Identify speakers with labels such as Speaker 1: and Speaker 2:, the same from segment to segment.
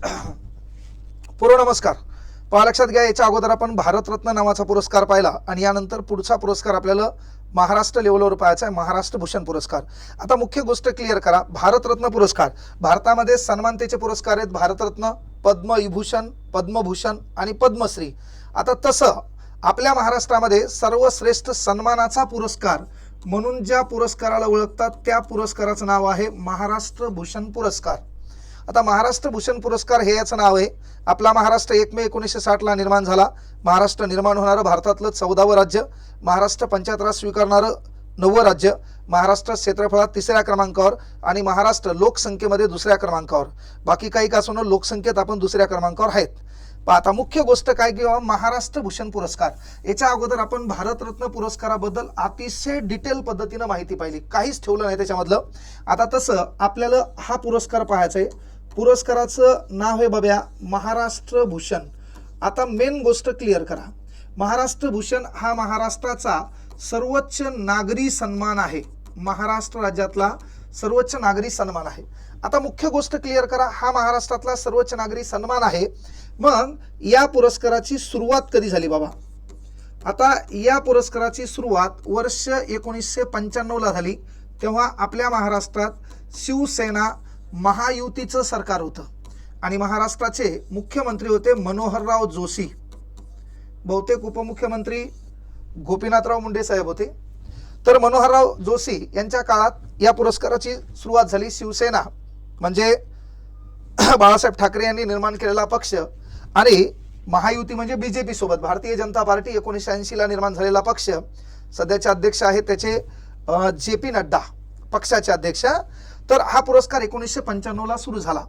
Speaker 1: पूर्व नमस्कार. पहा लक्षात घ्या याच्या अगोदर आपण भारतरत्न नावाचा पुरस्कार पाहिला आणि यानंतर पुढचा पुरस्कार आपल्याला महाराष्ट्र लेवलवर पाहायचा आहे महाराष्ट्र भूषण पुरस्कार. आता मुख्य गोष्ट क्लिअर करा. भारतरत्न पुरस्कार. भारतामध्ये सन्मानतेचे पुरस्कार आहेत. भारतरत्न पद्मविभूषण पद्मभूषण आणि पद्मश्री. आता तसं आपल्या महाराष्ट्रामध्ये सर्वश्रेष्ठ सन्मानाचा पुरस्कार म्हणून ज्या पुरस्काराला ओळखतात त्या पुरस्काराचं नाव आहे महाराष्ट्र भूषण पुरस्कार. आता महाराष्ट्र भूषण पुरस्कार हे याचं नाव आहे. आपला महाराष्ट्र एक मे एकोणीसशे साठला निर्माण झाला. महाराष्ट्र निर्माण होणारं भारतातलं चौदावं राज्य. महाराष्ट्र पंचायतराज स्वीकारणारं नववं राज्य. महाराष्ट्र क्षेत्रफळात तिसऱ्या क्रमांकावर आणि महाराष्ट्र लोकसंख्येमध्ये दुसऱ्या क्रमांकावर. बाकी काही का सोनं लोकसंख्येत आपण दुसऱ्या क्रमांकावर आहेत. आता मुख्य गोष्ट काय किंवा महाराष्ट्र भूषण पुरस्कार. याच्या अगोदर आपण भारतरत्न पुरस्काराबद्दल अतिशय डिटेल पद्धतीनं माहिती पाहिली. काहीच ठेवलं नाही त्याच्यामधलं. आता तसं आपल्याला हा पुरस्कार पाहायचा आहे. पुरस्काराचं नाव आहे बघ्या महाराष्ट्र भूषण आता मेन गोष्ट क्लिअर करा. महाराष्ट्र भूषण हा महाराष्ट्राचा सर्वोच्च नागरी सन्मान आहे. महाराष्ट्र राज्यातला सर्वोच्च नागरी सन्मान आहे. आता मुख्य गोष्ट क्लिअर करा. हा महाराष्ट्रातला सर्वोच्च नागरी सन्मान आहे. मग या पुरस्काराची सुरुवात कधी झाली बाबा? आता या पुरस्काराची सुरुवात वर्ष एकोणीसशे पंच्याण्णवला झाली. तेव्हा आपल्या महाराष्ट्रात शिवसेना महायुतीचं सरकार होतं. आणि महाराष्ट्राचे मुख्यमंत्री होते मनोहरराव जोशी. बहुतेक उपमुख्यमंत्री गोपीनाथराव मुंडे साहेब होते. तर मनोहरराव जोशी यांच्या काळात या पुरस्काराची सुरुवात झाली. शिवसेना म्हणजे बाळासाहेब ठाकरे यांनी निर्माण केलेला पक्ष आणि महायुती म्हणजे बीजेपी सोबत. भारतीय जनता पार्टी एकोणीसशे ऐंशीला निर्माण झालेला पक्ष. सध्याचे अध्यक्ष आहेत त्याचे जे पी नड्डा पक्षाचे अध्यक्ष. तर हा पुरस्कार एकोणीसशे पंच्याण्णवला सुरू झाला.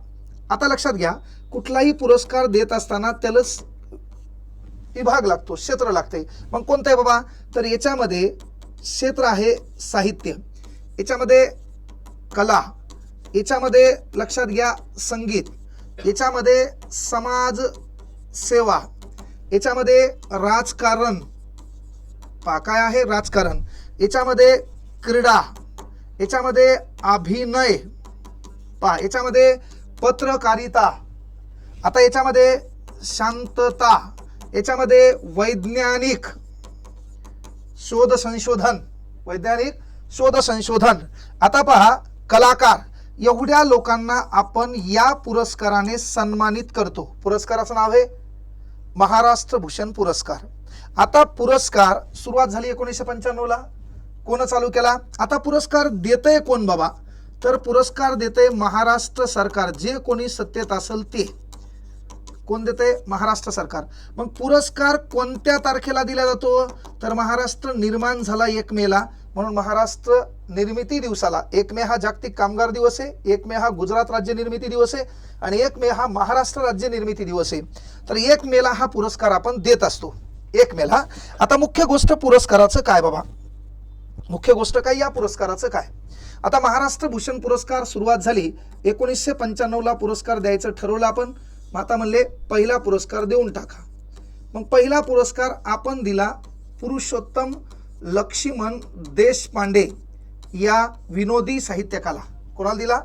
Speaker 1: आता लक्षात घ्या कुठलाही पुरस्कार देत असताना त्याला विभाग लागतो क्षेत्र लागते. मग कोणतं आहे बाबा? तर याच्यामध्ये क्षेत्र आहे साहित्य. याच्यामध्ये कला. याच्यामध्ये लक्षात घ्या संगीत. याच्यामध्ये समाज सेवा. याच्यामध्ये राजकारण. पा काय आहे? राजकारण. याच्यामध्ये क्रीडा. याच्यामध्ये अभिनय. पहा याच्यामध्ये पत्रकारिता. आता याच्यामध्ये शांतता. याच्यामध्ये वैज्ञानिक. शोध संशोधन. वैज्ञानिक शोध संशोधन. आता पहा कलाकार. एवढ्या लोकांना आपण या पुरस्काराने सन्मानित करतो. पुरस्काराचं नाव आहे महाराष्ट्र भूषण पुरस्कार. आता पुरस्कार सुरुवात झाली एकोणीसशे पंच्याण्णवला. कोण चालू केला? आता पुरस्कार देतय कोण बाबा? तर पुरस्कार देतय महाराष्ट्र सरकार. जे कोणी सत्तेत असेल ते. कोण देते महाराष्ट्र सरकार. मग पुरस्कार कोणत्या तारखेला दिला जातो? तर महाराष्ट्र निर्माण झाला एक मेला. म्हणून महाराष्ट्र निर्मिती दिवसाला. एक मे हा जागतिक कामगार दिवस आहे. एक मे हा गुजरात राज्य निर्मिती दिवस आहे. आणि एक मे हा महाराष्ट्र राज्य निर्मिती दिवस आहे. तर एक मेला हा पुरस्कार आपण देत असतो. एक मेला. आता मुख्य गोष्ट पुरस्काराचं काय बाबा? मुख्य गोष्ट काय? या पुरस्काराचं काय? आता महाराष्ट्र भूषण पुरस्कार सुरुवात झाली. एकोणीसशे पंच्याण्णवला पुरस्कार द्यायचं ठरवलं आपण. माता म्हणले पहिला पुरस्कार देऊन टाका. मग पहिला पुरस्कार आपण दिला पुरुषोत्तम लक्ष्मण देशपांडे या विनोदी साहित्यकाला. कोणाला दिला?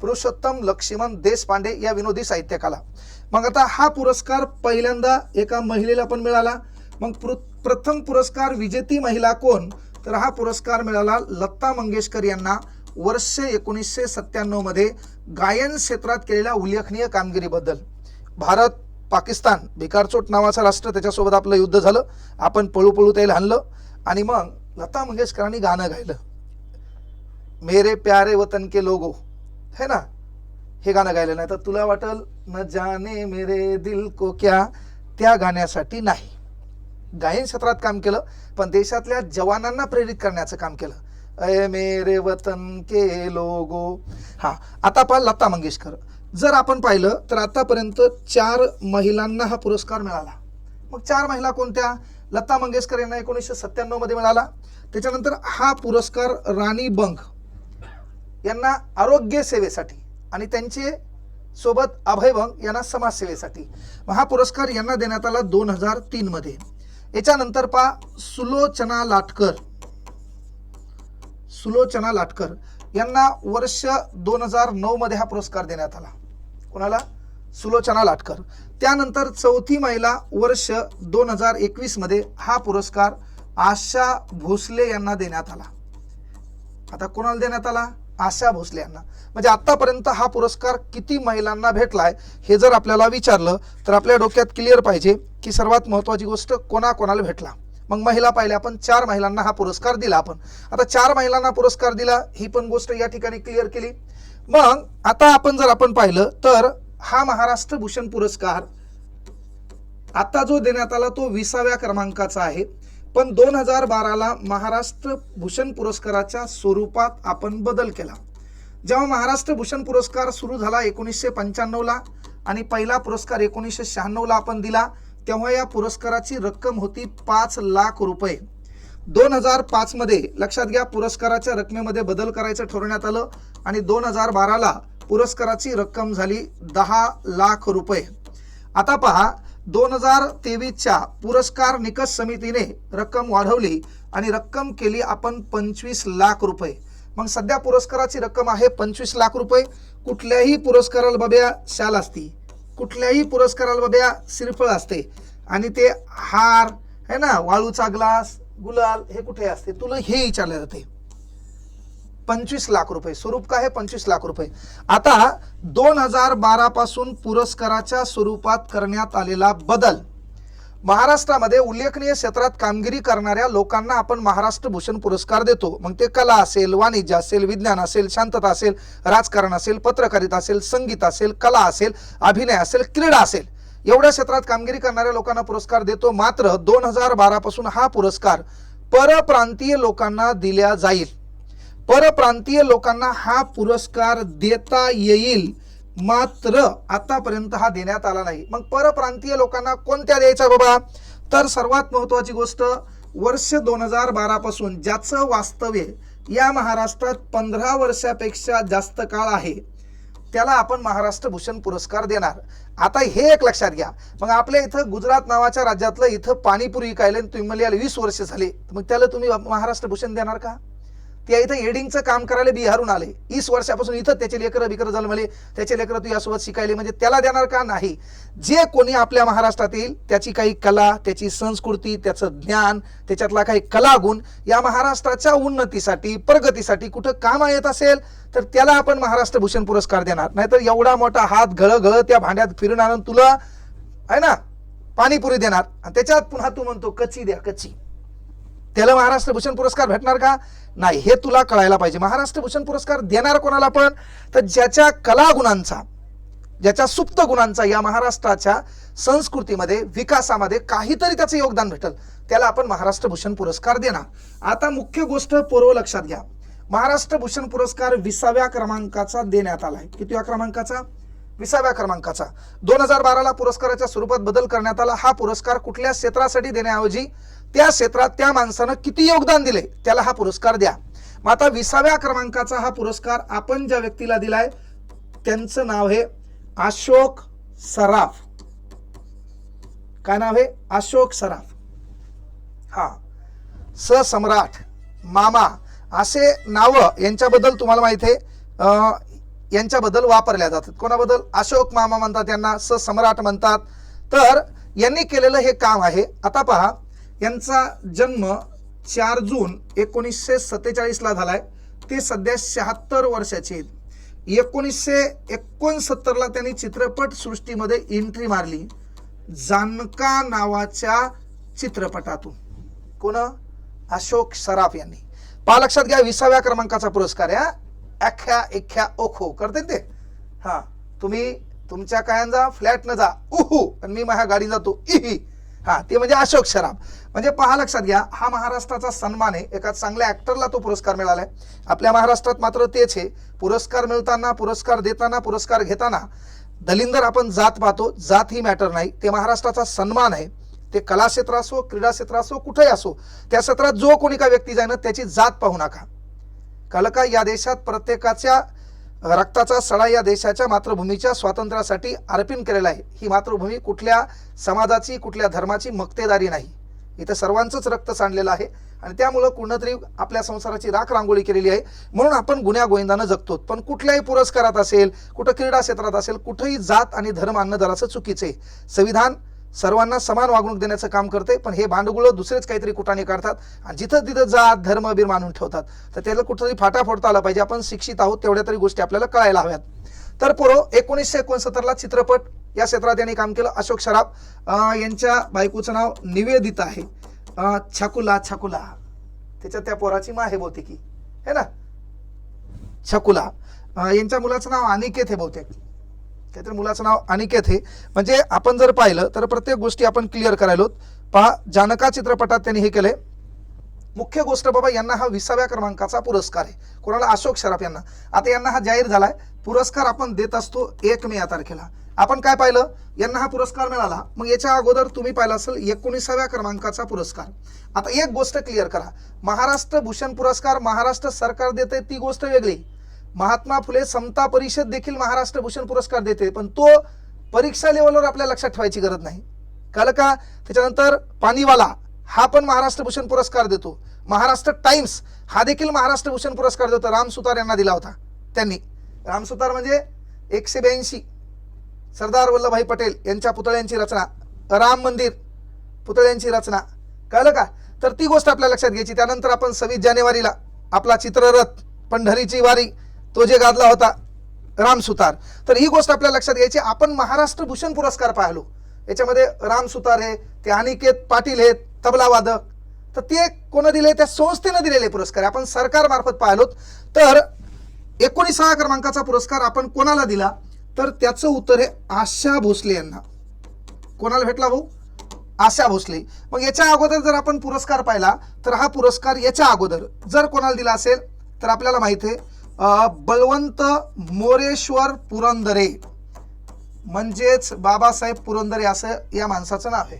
Speaker 1: पुरुषोत्तम लक्ष्मण देशपांडे या विनोदी साहित्यकाला. मग आता हा पुरस्कार पहिल्यांदा एका महिलेला पण मिळाला. मग प्रथम पुरस्कार विजेती महिला कोण? तर हा पुरस्कार मिळाला लता मंगेशकर यांना वर्ष एकोणीसशे सत्त्याण्णवमध्ये गायन क्षेत्रात केलेल्या उल्लेखनीय कामगिरीबद्दल. भारत पाकिस्तान भिकारचोट नावाचा राष्ट्र त्याच्यासोबत आपलं युद्ध झालं. आपण पळू पळू त्याला आणलं आणि मग लता मंगेशकरांनी गाणं गायलं. मेरे प्यारे वतन के लोगो. है ना? हे गाणं गायलं. नाही तर तुला वाटल न जाने मेरे दिल को क्या? त्या गाण्यासाठी नाही. गायन क्षेत्रात काम केलं पण देशातल्या जवानांना प्रेरित करण्याचं काम केलं. अय मेरे वतन के लोगो. हा आता पहा लता मंगेशकर. जर आपण पाहिलं तर आतापर्यंत चार महिलांना हा पुरस्कार मिळाला. मग चार महिला कोणत्या? लता मंगेशकर यांना एकोणीसशे सत्त्याण्णवमध्ये मिळाला. त्याच्यानंतर हा पुरस्कार राणी बंग यांना आरोग्य सेवेसाठी आणि त्यांचे सोबत अभय बंग यांना समाजसेवेसाठी. मग हा पुरस्कार यांना देण्यात आला दोन हजार तीन मध्ये. याच्यानंतर पा सुलोचना लाटकर. सुलोचना लाटकर यांना वर्ष दोन हजार नऊ मध्ये हा पुरस्कार देण्यात आला. कोणाला? सुलोचना लाटकर. त्यानंतर चौथी महिला वर्ष दोन हजार एकवीसमध्ये हा पुरस्कार आशा भोसले यांना देण्यात आला. आता कोणाला देण्यात आला? आशा भोसले यांना. म्हणजे आतापर्यंत हा पुरस्कार किती महिलांना भेटलाय हे जर आपल्याला विचारलं तर आपल्या डोक्यात क्लिअर पाहिजे. की सर्वात महत्वाची गोष्ट कोणाकोणाला भेटला? मग महिला पाहिल्या आपण चार महिलांना हा पुरस्कार दिला आपण. आता चार महिलांना पुरस्कार दिला ही पण गोष्ट या ठिकाणी क्लिअर केली. मग आता आपण जर आपण पाहिलं तर हा महाराष्ट्र भूषण पुरस्कार आता जो देण्यात आला तो विसाव्या क्रमांकाचा आहे. पण दोन हजार बाराला महाराष्ट्र भूषण पुरस्काराच्या स्वरूपात आपण बदल केला. जेव्हा महाराष्ट्र भूषण पुरस्कार सुरू झाला एकोणीसशे पंच्याण्णवला आणि पहिला पुरस्कार एकोणीसशे शहाण्णवला आपण दिला तेव्हा या पुरस्काराची रक्कम होती पाच लाख रुपये. दोन हजार पाचमध्ये लक्षात घ्या पुरस्काराच्या रकमेमध्ये बदल करायचं ठरवण्यात आलं आणि दोन हजार बाराला पुरस्काराची रक्कम झाली दहा लाख रुपये. आता पहा दोन हजार तेवीसच्या पुरस्कार निकष समितीने रक्कम वाढवली आणि रक्कम केली आपण पंचवीस लाख रुपये. मग सध्या पुरस्काराची रक्कम आहे पंचवीस लाख रुपये. कुठल्याही पुरस्काराला बाब्या शाल असती. कुठल्याही पुरस्काराला बाब्या श्रीफळ असते. आणि ते हार है ना वाळूचा ग्लास गुलाल हे कुठे असते? तुला हे विचारले जाते. पंचवीस लाख रुपये. स्वरूप काय आहे? पंचवीस लाख रुपये. आता दोन हजार बारा पासून पुरस्काराच्या स्वरूपात करण्यात आलेला बदल. महाराष्ट्रामध्ये उल्लेखनीय क्षेत्रात कामगिरी करणाऱ्या लोकांना आपण महाराष्ट्र भूषण पुरस्कार देतो. मग ते कला असेल वाणिज्य असेल विज्ञान असेल शांतता असेल राजकारण असेल पत्रकारिता असेल संगीत असेल कला असेल अभिनय असेल क्रीडा असेल. एवढ्या क्षेत्रात कामगिरी करणाऱ्या लोकांना पुरस्कार देतो. मात्र दोन हजार बारा पासून हा पुरस्कार परप्रांतीय लोकांना दिला जाईल. परप्रांतीय लोकांना हा पुरस्कार देता येईल. मात्र आतापर्यंत हा देण्यात आला नाही. मग परप्रांतीय लोकांना कोणत्या द्यायचा बाबा? तर सर्वात महत्वाची गोष्ट वर्ष दोन हजार बारा पासून ज्याचं वास्तव्य या महाराष्ट्रात पंधरा वर्षापेक्षा जास्त काळ आहे त्याला आपण महाराष्ट्र भूषण पुरस्कार देणार. आता हे एक लक्षात घ्या. मग आपल्या इथं गुजरात नावाच्या राज्यातलं इथं पाणीपुरी कायले तुम्ही म्हणाल वीस वर्ष झाले. मग त्याला तुम्ही महाराष्ट्र भूषण देणार का? त्या इथं एडिंगचं काम करायला बिहारून आले. वीस वर्षापासून इथं त्याचे लेकरं बिकरं जन्मले त्याचे लेकरं तू यासोबत शिकायले म्हणजे त्याला देणार का नाही? जे कोणी आपल्या महाराष्ट्रात येईल त्याची काही कला त्याची संस्कृती त्याचं ज्ञान त्याच्यातला काही कलागुण या महाराष्ट्राच्या उन्नतीसाठी प्रगतीसाठी कुठं कामा येत असेल तर त्याला आपण महाराष्ट्र भूषण पुरस्कार देणार. नाहीतर एवढा मोठा हात गळ गळ त्या भांड्यात फिरणार आणि तुला आहे ना पाणीपुरी देणार. आणि त्याच्यात पुन्हा तू म्हणतो कच्ची द्या कच्ची. त्याला महाराष्ट्र भूषण पुरस्कार भेटणार का? नाही हे तुला कळायला पाहिजे. महाराष्ट्र भूषण पुरस्कार देणार कोणाला पण? तर ज्याच्या कलागुणांचा ज्याच्या सुप्त गुणांचा या महाराष्ट्राच्या संस्कृतीमध्ये विकासामध्ये काहीतरी त्याचं योगदान भेटल त्याला आपण महाराष्ट्र भूषण पुरस्कार देणार. आता मुख्य गोष्ट पूर्व लक्षात घ्या. महाराष्ट्र भूषण पुरस्कार विसाव्या क्रमांकाचा देण्यात आला आहे कितव्या क्रमांकाचा? विसाव्या क्रमांकाचा. दोन हजार बाराला पुरस्काराच्या स्वरूपात बदल करण्यात आला. हा पुरस्कार कुठल्या क्षेत्रासाठी देण्याऐवजी त्या क्षेत्रात त्या माणसानं किती योगदान दिले त्याला हा पुरस्कार द्या. मग आता विसाव्या क्रमांकाचा हा पुरस्कार आपण ज्या व्यक्तीला दिलाय त्यांचं नाव आहे अशोक सराफ. काय नाव आहे अशोक सराफ. हा. ससम्राट मामा असे नावं यांच्याबद्दल तुम्हाला माहिती आहे. यांच्याबद्दल वापरल्या जातात. कोणाबद्दल? अशोक मामा म्हणतात यांना ससम्राट म्हणतात. तर यांनी केलेलं हे काम आहे. आता पहा यांचा जन्म चार जून एकोणीसशे सत्तेचाळीसला झालाय. ते सध्या शहात्तर वर्षाचे आहेत. एकोणीसशे एकोणसत्तरला त्यांनी चित्रपट सृष्टीमध्ये एंट्री मारली. जानका नावाच्या चित्रपटातून. कोण? अशोक सराफ यांनी. पहा लक्षात घ्या विसाव्या क्रमांकाचा पुरस्कार आहे अख्या एख्या ओखो. करते ते? हा. तुम्ही तुमच्या कायांजा फ्लॅटनं जा. उहू. आणि मी माझ्या गाडी जातो. इही. हा ते म्हणजे अशोक सराफ. म्हणजे पहा लक्षात घ्या हा महाराष्ट्राचा सन्मान आहे एका चांगल्या ऍक्टरला तो पुरस्कार मिळाला आहे आपल्या महाराष्ट्रात मात्र तेच आहे. पुरस्कार मिळताना पुरस्कार देताना पुरस्कार घेताना दलिंदर आपण जात पाहतो. जात ही मॅटर नाही. ते महाराष्ट्राचा सन्मान आहे. ते कला क्षेत्र असो क्रीडा क्षेत्र असो कुठेही असो त्या क्षेत्रात जो कोणी का व्यक्ती जाईन त्याची जात पाहू नका. कलका या देशात प्रत्येकाच्या रक्ताचा सडा या देशाच्या मातृभूमीच्या स्वातंत्र्यासाठी अर्पण केलेला आहे. ही मातृभूमी कुठल्या समाजाची कुठल्या धर्माची मक्तेदारी नाही. इथं सर्वांचंच रक्त सांडलेलं आहे आणि त्यामुळं कुणतरी आपल्या संसाराची राख रांगोळी केलेली आहे. म्हणून आपण गुन्ह्या गोविंदानं जगतो पण कुठल्याही पुरस्कारात असेल कुठं क्रीडा क्षेत्रात असेल कुठंही जात आणि धर्म आणणं जरासं चुकीचं आहे. संविधान सर्वांना समान वागणूक देण्याचं काम करते पण हे भांडगुळं दुसरेच काहीतरी कुटाने काढतात आणि जिथं तिथं जात धर्म बीर मानून ठेवतात. तर त्याला कुठंतरी फाटा फोडता आला पाहिजे. आपण शिक्षित आहोत तेवढ्या तरी गोष्टी आपल्याला कळायला हव्यात. तर पोरो एकोणीसशे एकोणसत्तरला चित्रपट या क्षेत्रात यांनी काम केलं. अशोक सराफ यांच्या बायकोचं नाव निवेदिता आहे. छकुला छकुला. त्याच्यात त्या पोराची मा आहे बहुतेकी. है ना? छकुला. यांच्या मुलाचं नाव अनिकेत हे बहुतेक. काहीतरी मुलाचं नाव अनिकेत हे. म्हणजे आपण जर पाहिलं तर प्रत्येक गोष्टी आपण क्लिअर करायलोत पहा जानका चित्रपटात त्यांनी हे केलंय. मुख्य गोष्ट बाबा यांना हा विसाव्या क्रमांकाचा पुरस्कार आहे. कोणाला? अशोक शराफ यांना. आता यांना हा जाहीर झालाय. पुरस्कार आपण देत असतो एक मे या तारखेला. आपण काय पाहिलं? यांना हा पुरस्कार मिळाला. मग याच्या अगोदर तुम्ही पाहिला असेल एकोणीसाव्या क्रमांकाचा पुरस्कार. आता एक गोष्ट क्लिअर करा. महाराष्ट्र भूषण पुरस्कार महाराष्ट्र सरकार देते ती गोष्ट वेगळी. महात्मा फुले समता परिषद देखील महाराष्ट्र भूषण पुरस्कार देते पण तो परीक्षा लेवलवर आपल्या लक्षात ठेवायची गरज नाही. कळलं का? त्याच्यानंतर पाणीवाला हा पण महाराष्ट्र भूषण पुरस्कार देतो. महाराष्ट्र टाइम्स हा देखील महाराष्ट्र भूषण पुरस्कार देतो. राम सुतार यांना दिला होता त्यांनी. राम सुतार म्हणजे एकशे ब्याऐंशी. सरदार वल्लभभाई पटेल यांच्या पुतळ्यांची रचना राम मंदिर पुतळ्यांची रचना. कळलं का? तर ती गोष्ट आपल्या लक्षात घ्यायची. त्यानंतर आपण सव्वीस जानेवारीला आपला चित्ररथ पंढरीची वारी तो जे गाजला होता राम सुतार. तर ही गोष्ट आपल्या लक्षात घ्यायची. आपण महाराष्ट्र भूषण पुरस्कार पाहिलो. याच्यामध्ये राम सुतार ते अनिकेत पाटील आहेत तबलावादक तर ते कोण दिले? त्या संस्थेनं दिलेले पुरस्कार आपण सरकारमार्फत पाहिलोत. तर एकोणीसाव्या क्रमांकाचा पुरस्कार आपण कोणाला दिला? तर त्याचं उत्तर आहे आशा भोसले यांना. कोणाला भेटला भाऊ? आशा भोसले. मग याच्या अगोदर जर आपण पुरस्कार पाहिला तर हा पुरस्कार याच्या अगोदर जर कोणाला दिला असेल तर आपल्याला माहिती आहे बलवंत बळवंत मोरेश्वर पुरंदरे. म्हणजेच बाबासाहेब पुरंदरे असं या माणसाचं नाव आहे.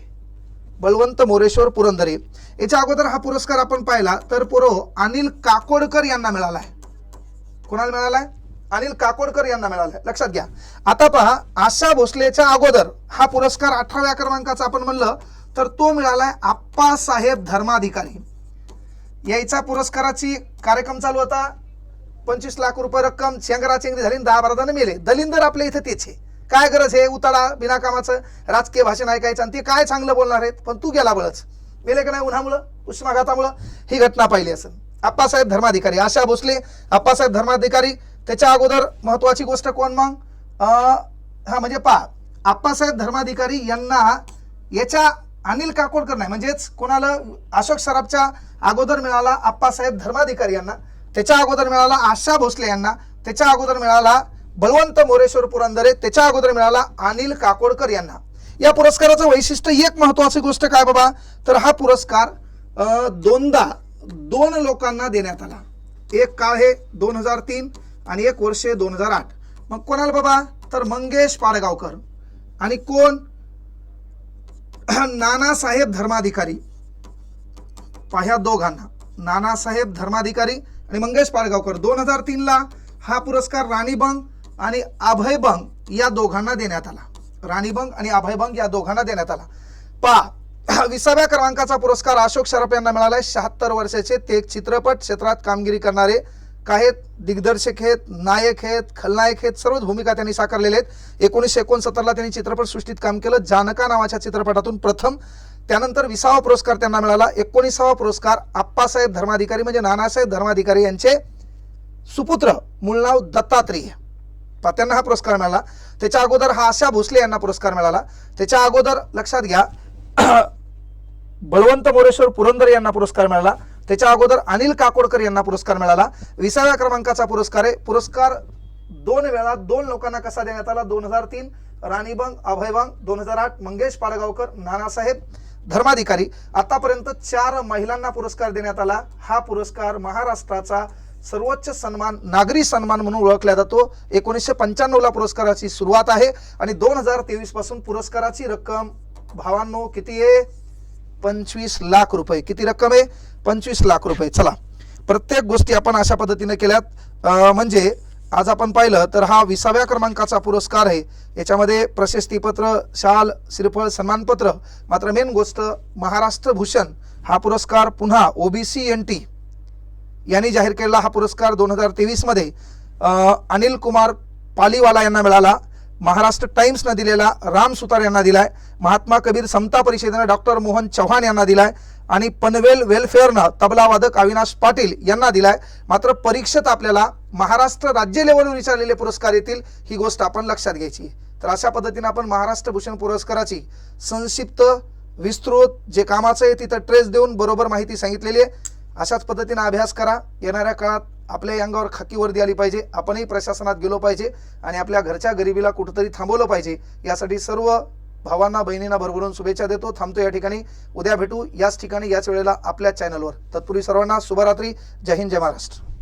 Speaker 1: बळवंत मोरेश्वर पुरंदरे. याच्या अगोदर हा पुरस्कार आपण पाहिला तर पुरो अनिल काकोडकर यांना मिळाला आहे. कोणाला मिळाला आहे? अनिल काकोडकर यांना मिळालाय लक्षात घ्या. आता पहा आशा भोसलेच्या अगोदर हा पुरस्कार अठराव्या क्रमांकाचा आपण म्हणलं तर तो मिळालाय आप्पासाहेब धर्माधिकारी. यायचा पुरस्काराची कार्यक्रम चालू होता. पंचवीस लाख रुपये रक्कम चेंगराचेंगरी झाली दहा बारा जण मेले. दलिंदर आपल्या इथं तेच आहे. काय गरज आहे उताळा बिनाकामाचं राजकीय भाषण ऐकायचं आणि ते काय चांगलं बोलणार आहेत? पण तू गेला बळच. मेले का नाही उन्हामुळं उष्माघातामुळं? ही घटना पाहिली असेल. आप्पासाहेब धर्माधिकारी आशा भोसले आप्पासाहेब धर्माधिकारी त्याच्या अगोदर महत्वाची गोष्ट कोण मग? अं, हा म्हणजे पहा आप्पासाहेब धर्माधिकारी यांना याच्या अनिल काकोडकर नाही म्हणजेच कोणाला अशोक सराफच्या अगोदर मिळाला आप्पासाहेब धर्माधिकारी यांना. त्याच्या अगोदर मिळाला आशा भोसले यांना त्याच्या अगोदर मिळाला बलवंत मोरेश्वर पुरंदरे त्याच्या अगोदर मिळाला अनिल काकोडकर यांना. या पुरस्काराचं वैशिष्ट्य एक महत्वाची गोष्ट काय बाबा? तर हा पुरस्कार दोनदा दोन लोकांना देण्यात आला. एक काळ हे दोन हजार तीन आणि एक वर्ष दोन हजार आठ. मग कोणाला बाबा? तर मंगेश पाडगावकर. आणि कोण? नानासाहेब धर्माधिकारी. पाह्या दोघांना. नानासाहेब धर्माधिकारी आणि मंगेश पाडगावकर. दोन हजार तीनला हा पुरस्कार राणी बंग आणि अभय बंग या दोघांना देण्यात आला. राणी बंग आणि अभय बंग या दोघांना देण्यात आला. पहा विसाव्या क्रमांकाचा पुरस्कार अशोक शरफ यांना मिळालाय. शहात्तर वर्षाचे ते एक चित्रपट क्षेत्रात कामगिरी करणारे काही दिग्दर्शक आहेत नायक आहेत खलनायक आहेत सर्वच भूमिका त्यांनी साकारलेले आहेत. एकोणीसशे एकोणसत्तरला त्यांनी चित्रपटसृष्टीत काम केलं. जानका नावाच्या चित्रपटातून प्रथम त्यानंतर विसावा पुरस्कार त्यांना मिळाला. एकोणीसावा पुरस्कार आप्पासाहेब धर्माधिकारी म्हणजे नानासाहेब धर्माधिकारी यांचे सुपुत्र मूळ नाव दत्तात्रेय. त्यांना हा पुरस्कार मिळाला. त्याच्या अगोदर हा आशा भोसले यांना पुरस्कार मिळाला. त्याच्या अगोदर लक्षात घ्या बळवंत मोरेश्वर पुरंदर यांना पुरस्कार मिळाला. त्याच्या अगोदर अनिल काकोडकर यांना पुरस्कार मिळाला. विसाव्या क्रमांकाचा पुरस्कार आहे. पुरस्कार दोन वेळा दोन लोकांना कसा देण्यात आला? दोन हजार तीन राणीबंग अभयबंग. दोन हजार आठ मंगेश पाडगावकर नानासाहेब धर्माधिकारी. आतापर्यंत चार महिलांना पुरस्कार देण्यात आला. हा पुरस्कार महाराष्ट्राचा सर्वोच्च सन्मान नागरी सन्मान म्हणून ओळखला जातो. एकोणीसशे पंच्याण्णवला पुरस्काराची सुरुवात आहे आणि दोन हजार तेवीसपासून पुरस्काराची रक्कम भावांनो किती आहे? पंचवीस लाख रुपये. किती रक्कम आहे? पंचवीस लाख रुपये. चला. प्रत्येक गोष्टी आपण अशा पद्धतीने केल्यात. म्हणजे आज आपण पाहिलं तर हा विसाव्या क्रमांकाचा पुरस्कार आहे. याच्यामध्ये प्रशस्तीपत्र शाल श्रीफळ सन्मानपत्र मात्र मेन गोष्ट महाराष्ट्र भूषण हा पुरस्कार पुन्हा ओबीसी एन टी यांनी जाहीर केलेला हा पुरस्कार दोन हजार तेवीसमध्ये अनिल कुमार पालीवाला यांना मिळाला. महाराष्ट्र टाइम्सनं दिलेला राम सुतार यांना दिलाय. महात्मा कबीर समता परिषदेनं डॉक्टर मोहन चव्हाण यांना दिलाय. आणि पनवेल वेलफेअरनं तबलावादक अविनाश पाटील यांना दिलाय. मात्र परीक्षेत आपल्याला महाराष्ट्र राज्य लेवलवर विचारलेले पुरस्कार येतील ही गोष्ट आपण लक्षात घ्यायची. तर अशा पद्धतीनं आपण महाराष्ट्र भूषण पुरस्काराची संक्षिप्त विस्तृत जे कामाचं आहे तिथं ट्रेस देऊन बरोबर माहिती सांगितलेली आहे. अशाच पद्धतीनं अभ्यास करा. येणाऱ्या काळात आपल्या अंगावर खाकी वर्दी आली पाहिजे. आपणही प्रशासनात गेलो पाहिजे आणि आपल्या घरच्या गरिबीला कुठंतरी थांबवलं पाहिजे. यासाठी सर्व भावांना बहिणींना भरभरून शुभेच्छा देतो. थांबतो या ठिकाणी. उद्या भेटू. याच ठिकाणी याच वेळेला आपल्या चॅनलवर तत्पूर्वी सर्वांना शुभरात्री. जय हिंद जय महाराष्ट्र.